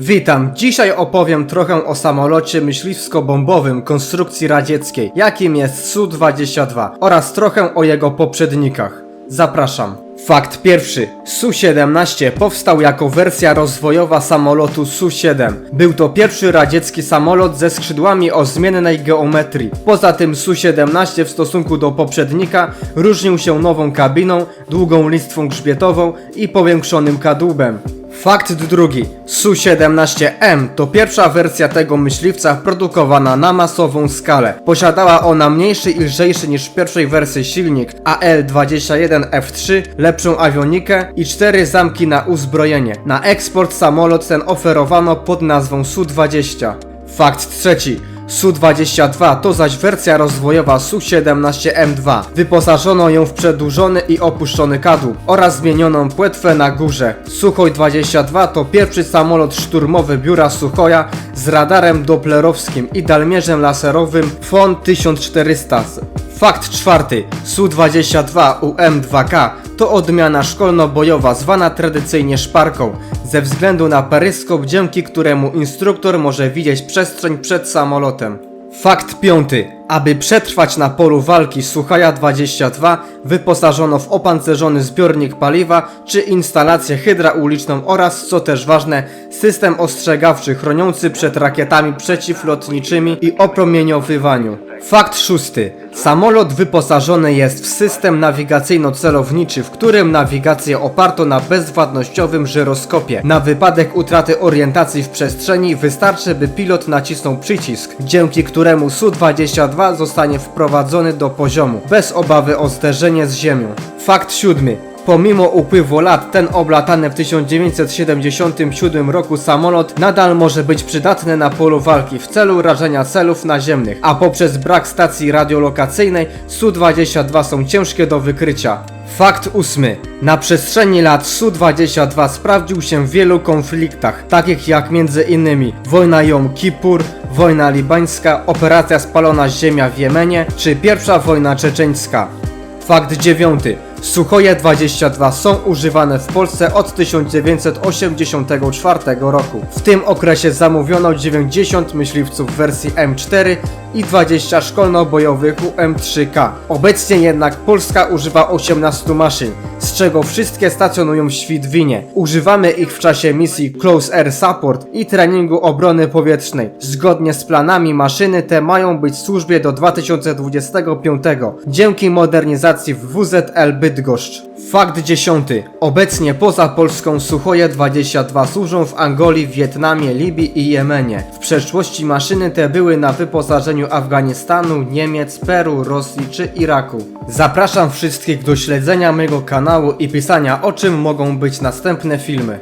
Witam, dzisiaj opowiem trochę o samolocie myśliwsko-bombowym konstrukcji radzieckiej, jakim jest Su-22 oraz trochę o jego poprzednikach. Zapraszam. Fakt pierwszy. Su-17 powstał jako wersja rozwojowa samolotu Su-7. Był to pierwszy radziecki samolot ze skrzydłami o zmiennej geometrii. Poza tym Su-17 w stosunku do poprzednika różnił się nową kabiną, długą listwą grzbietową i powiększonym kadłubem. Fakt drugi. Su-17M to pierwsza wersja tego myśliwca produkowana na masową skalę. Posiadała ona mniejszy i lżejszy niż w pierwszej wersji silnik AL-21F3, lepszą awionikę i cztery zamki na uzbrojenie. Na eksport samolot ten oferowano pod nazwą Su-20. Fakt trzeci. Su-22 to zaś wersja rozwojowa Su-17M2. Wyposażono ją w przedłużony i opuszczony kadłub oraz zmienioną płetwę na górze. Suchoj 22 to pierwszy samolot szturmowy biura Suchoja z radarem doplerowskim i dalmierzem laserowym FON 1400. Fakt czwarty. Su-22 UM-2K to odmiana szkolno-bojowa zwana tradycyjnie szparką, ze względu na peryskop, dzięki któremu instruktor może widzieć przestrzeń przed samolotem. Fakt piąty. Aby przetrwać na polu walki Suchaja 22 wyposażono w opancerzony zbiornik paliwa czy instalację hydrauliczną oraz, co też ważne, system ostrzegawczy chroniący przed rakietami przeciwlotniczymi i opromieniowywaniu. Fakt szósty. Samolot wyposażony jest w system nawigacyjno-celowniczy, w którym nawigację oparto na bezwładnościowym żyroskopie. Na wypadek utraty orientacji w przestrzeni wystarczy, by pilot nacisnął przycisk, dzięki któremu Su-22 zostanie wprowadzony do poziomu, bez obawy o zderzenie z ziemią. Fakt siódmy. Pomimo upływu lat, ten oblatany w 1977 roku samolot nadal może być przydatny na polu walki w celu rażenia celów naziemnych, a poprzez brak stacji radiolokacyjnej Su-22 są ciężkie do wykrycia. Fakt ósmy. Na przestrzeni lat Su-22 sprawdził się w wielu konfliktach, takich jak między innymi wojna Jom Kippur, wojna libańska, operacja Spalona Ziemia w Jemenie czy pierwsza wojna czeczeńska. Fakt dziewiąty. Suchoje 22 są używane w Polsce od 1984 roku. W tym okresie zamówiono 90 myśliwców wersji M4 i 20 szkolno-bojowych UM3K. Obecnie jednak Polska używa 18 maszyn, z czego wszystkie stacjonują w Świdwinie. Używamy ich w czasie misji Close Air Support i treningu obrony powietrznej. Zgodnie z planami maszyny te mają być w służbie do 2025 dzięki modernizacji w WZL Bydgoszcz. Fakt dziesiąty. Obecnie poza Polską Suchoje 22 służą w Angolii, Wietnamie, Libii i Jemenie. W przeszłości maszyny te były na wyposażeniu Afganistanu, Niemiec, Peru, Rosji czy Iraku. Zapraszam wszystkich do śledzenia mojego kanału i pisania o czym mogą być następne filmy.